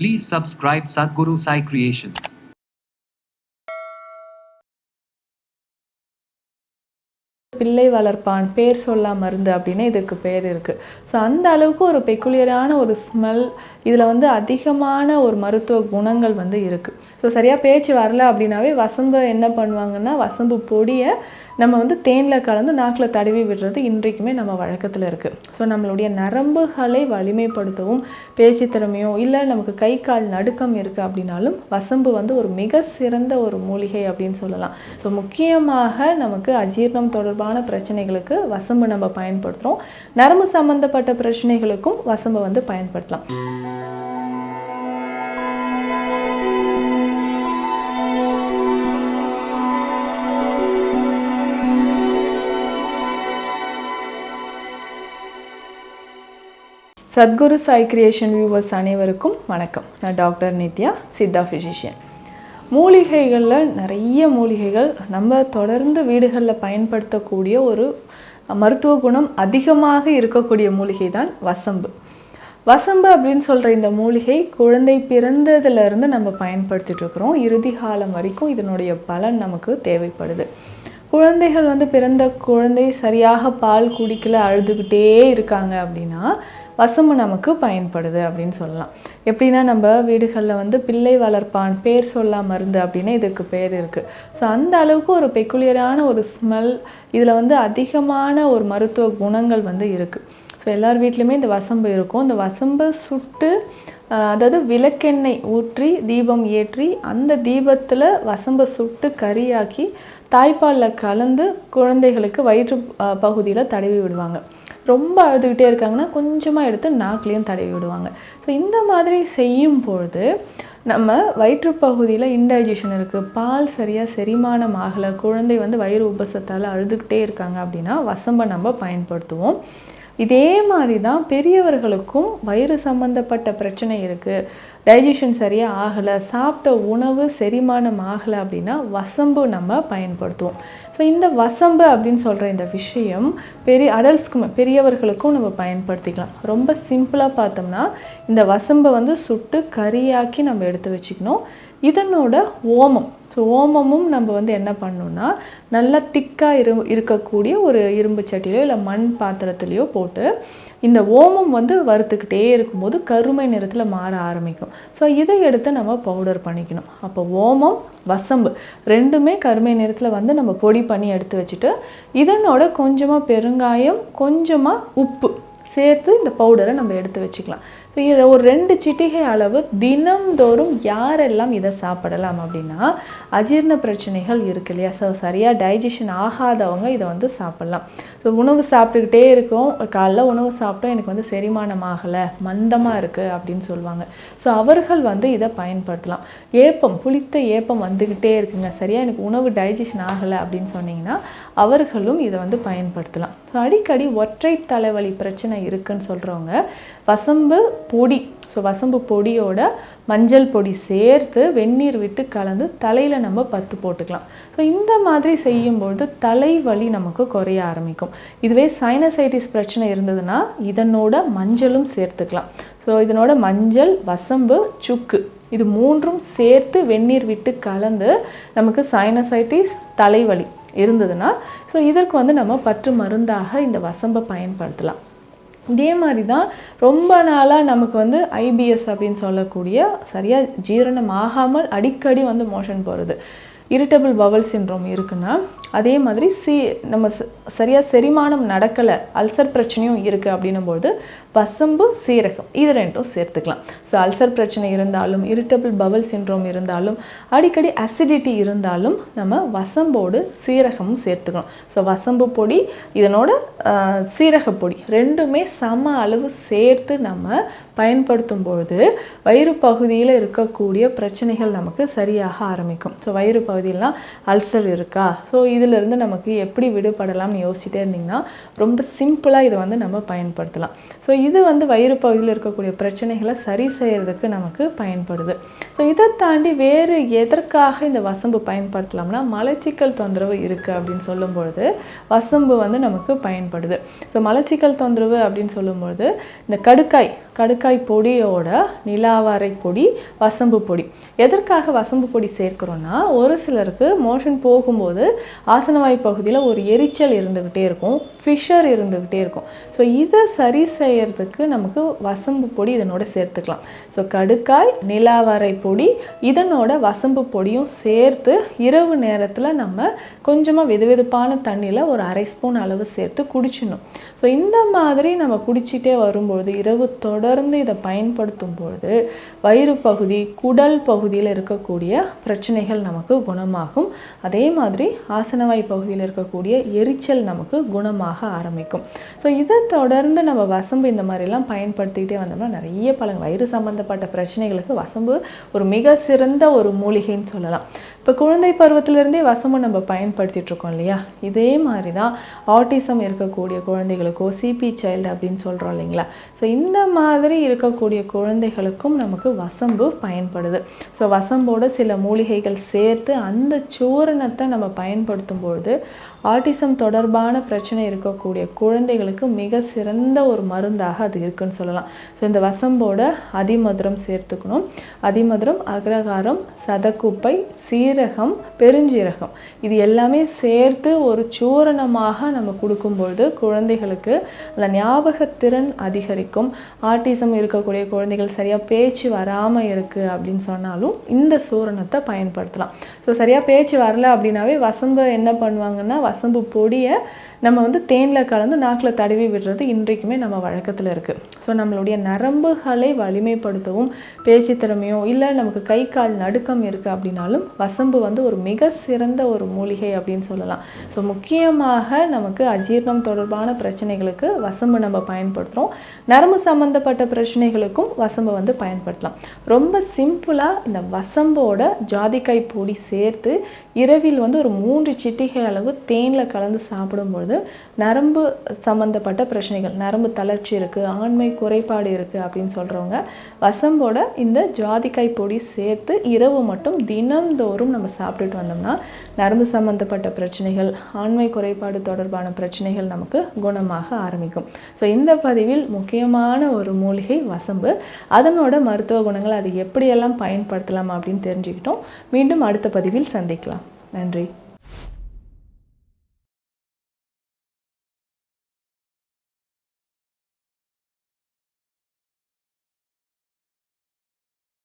Please subscribe Sadhguru Sai Creations. பிள்ளை வளர்ப்பான் பேர் சொல்லா மருந்து அப்படின்னு இதுக்கு பேர் இருக்குது ஸோ அந்த அளவுக்கு ஒரு பெக்குலியரான ஒரு ஸ்மெல் இதில் வந்து அதிகமான ஒரு மருத்துவ குணங்கள் வந்து இருக்குது ஸோ சரியாக பேச்சு வரல அப்படின்னாவே வசம்பு என்ன பண்ணுவாங்கன்னா வசம்பு பொடியை நம்ம வந்து தேனில் கலந்து நாக்கில் தடவி விடுறது இன்றைக்குமே நம்ம வழக்கத்தில் இருக்குது ஸோ நம்மளுடைய நரம்புகளை வலிமைப்படுத்தவும் பேச்சு திறமையோ இல்லை நமக்கு கை கால் நடுக்கம் இருக்குது அப்படின்னாலும் வசம்பு வந்து ஒரு மிக சிறந்த ஒரு மூலிகை அப்படின்னு சொல்லலாம். ஸோ முக்கியமாக நமக்கு அஜீரணம் தொடர்பான பிரச்சனைகளுக்கு வசம்பு நம்ம பயன்படுத்துகிறோம் நரம்பு சம்பந்தப்பட்ட பிரச்சனைகளுக்கும் வசம்பை வந்து பயன்படுத்தலாம். சத்குரு சாய் கிரியேஷன் வியூவர்ஸ் அனைவருக்கும் வணக்கம். நான் டாக்டர் நித்யா சித்தா ஃபிசிஷியன் மூலிகைகளில் நிறைய மூலிகைகள் நம்ம தொடர்ந்து வீடுகளில் பயன்படுத்தக்கூடிய ஒரு மருத்துவ குணம் அதிகமாக இருக்கக்கூடிய மூலிகை தான் வசம்பு. வசம்பு அப்படின்னு சொல்கிற இந்த மூலிகை குழந்தை பிறந்ததுலேருந்து நம்ம பயன்படுத்திட்டு இருக்கிறோம். இறுதி காலம் வரைக்கும் இதனுடைய பலன் நமக்கு தேவைப்படுது. குழந்தைகள் வந்து பிறந்த குழந்தை சரியாக பால் குடிக்கல அழுதுகிட்டே இருக்காங்க அப்படின்னா வசம்பு நமக்கு பயன்படுது அப்படின்னு சொல்லலாம். எப்படின்னா நம்ம வீடுகளில் வந்து பிள்ளை வளர்ப்பான் பேர் சொல்லா மருந்து அப்படின்னு இதுக்கு பேர் இருக்குது ஸோ அந்த அளவுக்கு ஒரு பெக்குலியரான ஒரு ஸ்மெல் இதில் வந்து அதிகமான ஒரு மருத்துவ குணங்கள் வந்து இருக்குது ஸோ எல்லார் வீட்லேயுமே இந்த வசம்பு இருக்கும். இந்த வசம்பை சுட்டு அதாவது விளக்கெண்ணெய் ஊற்றி தீபம் ஏற்றி அந்த தீபத்தில் வசம்பை சுட்டு கறியாக்கி தாய்ப்பாலில் கலந்து குழந்தைகளுக்கு வயிற்று பகுதியில் தடவி விடுவாங்க. ரொம்ப அழுதுகிட்டே இருக்காங்கன்னா கொஞ்சமாக எடுத்து நாக்குலேயும் தடவி விடுவாங்க. ஸோ இந்த மாதிரி செய்யும் பொழுது நம்ம வயிற்றுப்பகுதியில் இன்டைஜஷன் இருக்குது பால் சரியாக செரிமானம் ஆகலை குழந்தை வந்து வயிறு உபசத்தால் அழுதுகிட்டே இருக்காங்க அப்படின்னா வசம்பை நம்ம பயன்படுத்துவோம். இதே மாதிரி தான் பெரியவர்களுக்கும் வயிறு சம்மந்தப்பட்ட பிரச்சனை இருக்குது டைஜஷன் சரியாக ஆகலை சாப்பிட்ட உணவு செரிமானம் ஆகலை அப்படின்னா வசம்பு நம்ம பயன்படுத்துவோம். ஸோ இந்த வசம்பு அப்படின்னு சொல்கிற இந்த விஷயம் பெரிய அடல்ட்ஸ்க்கும் பெரியவர்களுக்கும் நம்ம பயன்படுத்திக்கலாம். ரொம்ப சிம்பிளாக பார்த்தோம்னா இந்த வசம்பை வந்து சுட்டு கறியாக்கி நம்ம எடுத்து வச்சுக்கணும். இதனோட ஓமம். ஸோ ஓமமும் நம்ம வந்து என்ன பண்ணணும்னா நல்லா திக்காக இரு இருக்கக்கூடிய ஒரு இரும்பு சட்டிலையோ இல்லை மண் பாத்திரத்துலேயோ போட்டு இந்த ஓமம் வந்து வறுத்துக்கிட்டே இருக்கும்போது கருமை நிறத்தில் மாற ஆரம்பிக்கும். ஸோ இதை எடுத்து நம்ம பவுடர் பண்ணிக்கணும். அப்போ ஓமம் வசம்பு ரெண்டுமே கருமை நிறத்தில் வந்து நம்ம பொடி பண்ணி எடுத்து வச்சுட்டு இதனோட கொஞ்சமாக பெருங்காயம் கொஞ்சமாக உப்பு சேர்த்து இந்த பவுடரை நம்ம எடுத்து வச்சுக்கலாம். ஒரு ரெண்டு சிட்டிகை அளவு தினம்தோறும் யாரெல்லாம் இதை சாப்பிடலாம் அப்படின்னா அஜீரண பிரச்சனைகள் இருக்கு இல்லையா? ஸோ சரியாக டைஜஷன் ஆகாதவங்க இதை வந்து சாப்பிடலாம். ஸோ உணவு சாப்பிட்டுக்கிட்டே இருக்கோம். காலைல உணவு சாப்பிட்டோம். எனக்கு வந்து செரிமானம் ஆகலை மந்தமாக இருக்குது அப்படின்னு சொல்லுவாங்க. ஸோ அவர்கள் வந்து இதை பயன்படுத்தலாம். ஏப்பம் புளித்த ஏப்பம் வந்துக்கிட்டே இருக்குங்க. சரியாக எனக்கு உணவு டைஜஷன் ஆகலை அப்படின்னு சொன்னீங்கன்னா அவர்களும் இதை வந்து பயன்படுத்தலாம். ஸோ அடிக்கடி ஒற்றை தலைவலி பிரச்சனை இருக்குன்னு சொல்கிறவங்க வசம்பு பொடி ஸோ வசம்பு பொடியோட மஞ்சள் பொடி சேர்த்து வெந்நீர் விட்டு கலந்து தலையில் நம்ம பத்து போட்டுக்கலாம். ஸோ இந்த மாதிரி செய்யும்பொழுது தலைவலி நமக்கு குறைய ஆரம்பிக்கும். இதுவே சைனசைட்டிஸ் பிரச்சனை இருந்ததுன்னா இதனோட மஞ்சளும் சேர்த்துக்கலாம். ஸோ இதனோட மஞ்சள் வசம்பு சுக்கு இது மூன்றும் சேர்த்து வெந்நீர் விட்டு கலந்து நமக்கு சைனசைட்டிஸ் தலைவலி இருந்ததுன்னா ஸோ இதற்கு வந்து நம்ம பற்று மருந்தாக இந்த வசம்பை பயன்படுத்தலாம். இதே மாதிரி தான் ரொம்ப நாளாக நமக்கு வந்து ஐபிஎஸ் அப்படின்னு சொல்லக்கூடிய சரியாக ஜீரணம் ஆகாமல் அடிக்கடி வந்து மோஷன் போகிறது இரிட்டபிள் பவல் சின்ரோம் இருக்குன்னா அதே மாதிரி சி நம்ம சரியாக செரிமானம் நடக்கலை அல்சர் பிரச்சனையும் இருக்குது அப்படின்னும்போது வசம்பு சீரகம் இது ரெண்டும் சேர்த்துக்கலாம். ஸோ அல்சர் பிரச்சனை இருந்தாலும் இரிட்டபிள் பவல் சின்ரோம் இருந்தாலும் அடிக்கடி அசிடிட்டி இருந்தாலும் நம்ம வசம்போடு சீரகமும் சேர்த்துக்கணும். ஸோ வசம்பு பொடி இதனோட சீரக பொடி ரெண்டுமே சம அளவு சேர்த்து நம்ம பயன்படுத்தும் பொழுது வயிறு பகுதியில் இருக்கக்கூடிய பிரச்சனைகள் நமக்கு சரியாக ஆரம்பிக்கும். ஸோ வயிறு பகுதி பகுதியெல்லாம் அல்சர் இருக்கா? ஸோ இதிலிருந்து நமக்கு எப்படி விடுபடலாம்னு யோசிச்சுட்டே இருந்தீங்கன்னா ரொம்ப சிம்பிளாக இதை வந்து நம்ம பயன்படுத்தலாம். ஸோ இது வந்து வயிறு பகுதியில் இருக்கக்கூடிய பிரச்சனைகளை சரி செய்யறதுக்கு நமக்கு பயன்படுது. ஸோ இதை தாண்டி வேறு எதற்காக இந்த வசம்பு பயன்படுத்தலாம்னா மலச்சிக்கல் தொந்தரவு இருக்குது அப்படின்னு சொல்லும் பொழுது வசம்பு வந்து நமக்கு பயன்படுது. ஸோ மலச்சிக்கல் தொந்தரவு அப்படின்னு சொல்லும்பொழுது இந்த கடுக்காய் கடுக்காய் பொடியோட நிலாவாரை பொடி வசம்பு பொடி. எதற்காக வசம்பு பொடி சேர்க்கிறோன்னா ஒரு சிலருக்கு மோஷன் போகும்போது ஆசனவாய் பகுதியில் ஒரு எரிச்சல் இருந்துக்கிட்டே இருக்கும் ஃபிஷர் இருந்துக்கிட்டே இருக்கும். ஸோ இதை சரி செய்யறதுக்கு நமக்கு வசம்பு பொடி இதனோட சேர்த்துக்கலாம். ஸோ கடுக்காய் நிலாவரை பொடி இதனோட வசம்பு பொடியும் சேர்த்து இரவு நேரத்தில் நம்ம கொஞ்சமாக வெதுவெதுப்பான தண்ணியில் ஒரு அரை ஸ்பூன் அளவு சேர்த்து குடிச்சிடணும். ஸோ இந்த மாதிரி நம்ம குடிச்சிட்டே வரும்பொழுது இரவு தொடர்ந்து இதை பயன்படுத்தும் பொழுது வயிறு பகுதி குடல் பகுதியில் இருக்கக்கூடிய பிரச்சனைகள் நமக்கு குணமாகும். அதே மாதிரி ஆசனவாய் பகுதியில் இருக்கக்கூடிய எரிச்சல் நமக்கு குணமாக ஆரம்பிக்கும். ஸோ இதை தொடர்ந்து நம்ம வசம்பு இந்த மாதிரிலாம் பயன்படுத்திக்கிட்டே வந்தோம்னா நிறைய பல வயிறு சம்மந்தப்பட்ட பிரச்சனைகளுக்கு வசம்பு ஒரு மிக சிறந்த ஒரு மூலிகைன்னு சொல்லலாம். இப்போ குழந்தை பருவத்திலேருந்தே வசம்பு நம்ம பயன்படுத்திகிட்ருக்கோம் இல்லையா? இதே மாதிரி தான் ஆட்டிசம் இருக்கக்கூடிய குழந்தைகளுக்கோ சிபி சைல்டு அப்படின்னு சொல்கிறோம் இல்லைங்களா? ஸோ இந்த மாதிரி இருக்கக்கூடிய குழந்தைகளுக்கும் நமக்கு வசம்பு பயன்படுது. ஸோ வசம்போட சில மூலிகைகள் சேர்த்து அந்த சூரணத்தை நம்ம பயன்படுத்தும் பொழுது ஆட்டிசம் தொடர்பான பிரச்சனை இருக்கக்கூடிய குழந்தைகளுக்கு மிக சிறந்த ஒரு மருந்தாக அது இருக்குன்னு சொல்லலாம். ஸோ இந்த வசம்போட அதிமதுரம் சேர்த்துக்கணும். அதிமதுரம் அக்ரகாரம் சதக்குப்பை சீரகம் பெருஞ்சீரகம். இது எல்லாமே சேர்த்து ஒரு சூரணமாக நம்ம கொடுக்கும்பொழுது குழந்தைகளுக்கு அந்த ஞாபகத்திறன் அதிகரிக்கும். ஆட்டிசம் இருக்கக்கூடிய குழந்தைகள் சரியாக பேச்சு வராமல் இருக்குது அப்படின்னு சொன்னாலும் இந்த சூரணத்தை பயன்படுத்தலாம். ஸோ சரியாக பேச்சு வரல அப்படின்னாவே வசம்ப என்ன பண்ணுவாங்கன்னா வசம்பு பொடியை நம்ம வந்து தேனில் கலந்து நாக்கில் தடவி விடுறது இன்றைக்குமே நம்ம வழக்கத்தில் இருக்குது ஸோ நம்மளுடைய நரம்புகளை வலிமைப்படுத்தவும் பேச்சு திறமையோ இல்லை நமக்கு கை கால் நடுக்கம் இருக்குது அப்படின்னாலும் வசம்பு வந்து ஒரு மிக சிறந்த ஒரு மூலிகை அப்படின்னு சொல்லலாம். ஸோ முக்கியமாக நமக்கு அஜீர்ணம் தொடர்பான பிரச்சனைகளுக்கு வசம்பு நம்ம பயன்படுத்துகிறோம் நரம்பு சம்மந்தப்பட்ட பிரச்சனைகளுக்கும் வசம்பு வந்து பயன்படுத்தலாம். ரொம்ப சிம்பிளாக இந்த வசம்போட ஜாதிக்காய் பொடி சேர்த்து இரவில் வந்து ஒரு மூன்று சிட்டிகை அளவு தேனில் கலந்து சாப்பிடும்பொழுது நரம்பு சம்மந்தப்பட்ட பிரச்சனைகள் நரம்பு தளர்ச்சி இருக்குது ஆண்மை குறைபாடு இருக்குது அப்படின்னு சொல்கிறவங்க வசம்போட இந்த ஜாதிக்காய் பொடி சேர்த்து இரவு மட்டும் தினம்தோறும் நம்ம சாப்பிட்டுட்டு வந்தோம்னா நரம்பு சம்மந்தப்பட்ட பிரச்சனைகள் ஆண்மை குறைபாடு தொடர்பான பிரச்சனைகள் நமக்கு குணமாக ஆரம்பிக்கும். ஸோ இந்த பதிவில் முக்கியமான ஒரு மூலிகை வசம்பு. அதனோட மருத்துவ குணங்கள் அது எப்படியெல்லாம் பயன்படுத்தலாம் அப்படின்னு தெரிஞ்சுக்கிட்டோம். மீண்டும் அடுத்த பதிவில் சந்திக்கலாம். நன்றி.